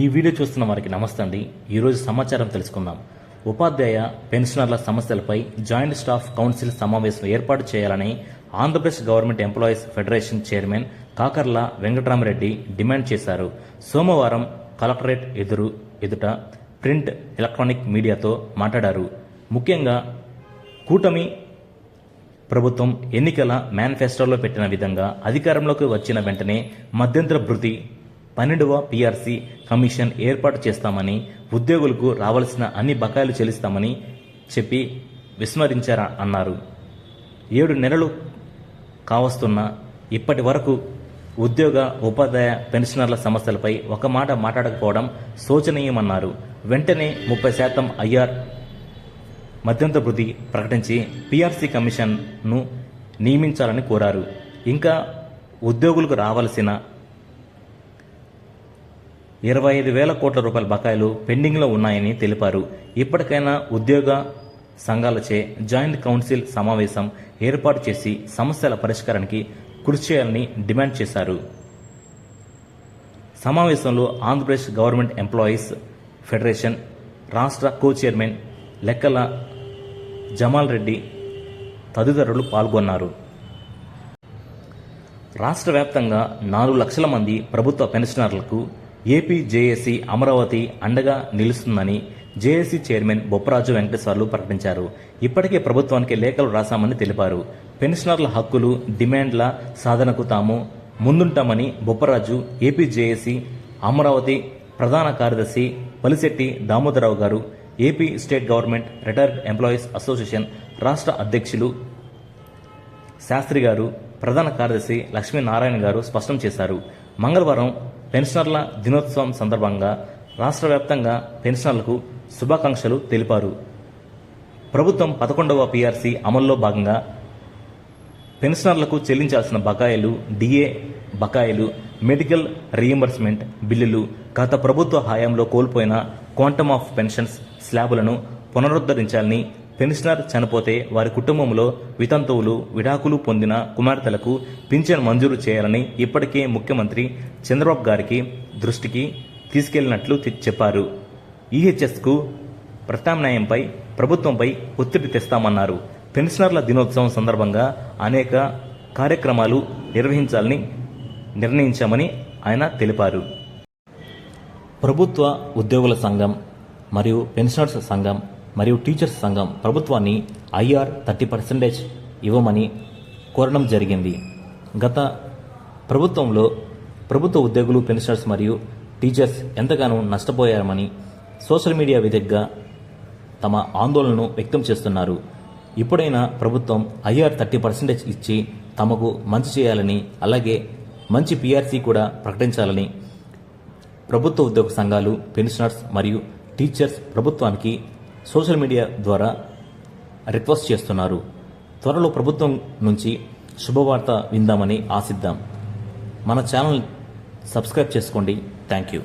ఈ వీడియో చూస్తున్న వారికి నమస్తే అండి ఈరోజు సమాచారం తెలుసుకుందాం. ఉపాధ్యాయ పెన్షనర్ల సమస్యలపై జాయింట్ స్టాఫ్ కౌన్సిల్ సమావేశం ఏర్పాటు చేయాలని Andhra Pradesh government employees federation chairman Kakarla Venkatarama Reddy demand చేశారు. సోమవారం కలెక్టరేట్ ఎదురు ఎదుట ప్రింట్ ఎలక్ట్రానిక్ మీడియాతో మాట్లాడారు. ముఖ్యంగా కూటమి ప్రభుత్వం ఎన్నికల మేనిఫెస్టోలో పెట్టిన విధంగా అధికారంలోకి వచ్చిన వెంటనే మధ్యంతర భృతి పన్నెండవ పీఆర్సీ కమిషన్ ఏర్పాటు చేస్తామని ఉద్యోగులకు రావాల్సిన అన్ని బకాయిలు చెల్లిస్తామని చెప్పి విస్మరించారా అన్నారు. ఏడు నెలలు కావస్తున్న ఇప్పటి వరకు ఉద్యోగ ఉపాధ్యాయ పెన్షనర్ల సమస్యలపై ఒక మాట మాట్లాడకపోవడం శోచనీయమన్నారు. వెంటనే ముప్పై శాతం ఐఆర్ మధ్యంతర వృద్ధి ప్రకటించి పీఆర్సీ కమిషన్ను నియమించాలని కోరారు. ఇంకా ఉద్యోగులకు రావాల్సిన ఇరవై ఐదు వేల కోట్ల రూపాయల బకాయిలు పెండింగ్లో ఉన్నాయని తెలిపారు. ఇప్పటికైనా ఉద్యోగ సంఘాలచే జాయింట్ కౌన్సిల్ సమావేశం ఏర్పాటు చేసి సమస్యల పరిష్కారానికి కృషి చేయాలని డిమాండ్ చేశారు. సమావేశంలో ఆంధ్రప్రదేశ్ గవర్నమెంట్ ఎంప్లాయీస్ ఫెడరేషన్ రాష్ట్ర కో చైర్మన్ లెక్కల జమాల్ రెడ్డి తదితరులు పాల్గొన్నారు. రాష్ట్ర వ్యాప్తంగా నాలుగు లక్షల మంది ప్రభుత్వ పెన్షనర్లకు ఏపీ జేఏసీ అమరావతి అండగా నిలుస్తుందని జేఏసీ చైర్మన్ బొప్పరాజు వెంకటేశ్వర్లు ప్రకటించారు. ఇప్పటికే ప్రభుత్వానికి లేఖలు రాశామని తెలిపారు. పెన్షనర్ల హక్కులు డిమాండ్ల సాధనకు తాము ముందుంటామని బొప్పరాజు ఏపీ జేఏసీ అమరావతి ప్రధాన కార్యదర్శి Palisetti Damodara Rao garu AP state government retired employees association రాష్ట్ర అధ్యక్షులు శాస్త్రి గారు ప్రధాన కార్యదర్శి లక్ష్మీనారాయణ గారు స్పష్టం చేశారు. మంగళవారం పెన్షనర్ల దినోత్సవం సందర్భంగా రాష్ట్ర వ్యాప్తంగా పెన్షనర్లకు శుభాకాంక్షలు తెలిపారు. ప్రభుత్వం పదకొండవ పీఆర్సీ అమల్లో భాగంగా పెన్షనర్లకు చెల్లించాల్సిన బకాయిలు డిఏ బకాయిలు మెడికల్ రీయింబర్స్మెంట్ బిల్లులు గత ప్రభుత్వ హయాంలో కోల్పోయిన క్వాంటమ్ ఆఫ్ పెన్షన్స్ స్లాబులను పునరుద్ధరించాలని పెన్షనర్ చనిపోతే వారి కుటుంబంలో వితంతువులు విడాకులు పొందిన కుమార్తెలకు పింఛన్ మంజూరు చేయాలని ఇప్పటికే ముఖ్యమంత్రి చంద్రబాబు గారికి దృష్టికి తీసుకెళ్ళినట్లు చెప్పారు. ఈహెచ్ఎస్కు ప్రత్యామ్నాయంపై ప్రభుత్వంపై ఒత్తిడి తెస్తామన్నారు. పెన్షనర్ల దినోత్సవం సందర్భంగా అనేక కార్యక్రమాలు నిర్వహించాలని నిర్ణయించామని ఆయన తెలిపారు. ప్రభుత్వ ఉద్యోగుల సంఘం మరియు పెన్షనర్స్ సంఘం మరియు టీచర్స్ సంఘం ప్రభుత్వాన్ని ఐఆర్ థర్టీ పర్సెంటేజ్ ఇవ్వమని కోరడం జరిగింది. గత ప్రభుత్వంలో ప్రభుత్వ ఉద్యోగులు పెన్షనర్స్ మరియు టీచర్స్ ఎంతగానో నష్టపోయారని సోషల్ మీడియా వేదికగా తమ ఆందోళనను వ్యక్తం చేస్తున్నారు. ఇప్పుడైనా ప్రభుత్వం ఐఆర్ థర్టీ పర్సెంటేజ్ ఇచ్చి తమకు మంచి చేయాలని అలాగే మంచి పీఆర్సీ కూడా ప్రకటించాలని ప్రభుత్వ ఉద్యోగ సంఘాలు పెన్షనర్స్ మరియు టీచర్స్ ప్రభుత్వానికి సోషల్ మీడియా ద్వారా రిక్వెస్ట్ చేస్తున్నారు. త్వరలో ప్రభుత్వం నుంచి శుభవార్త విందామని ఆశిద్దాం. మన ఛానల్ సబ్స్క్రైబ్ చేసుకోండి. Thank you.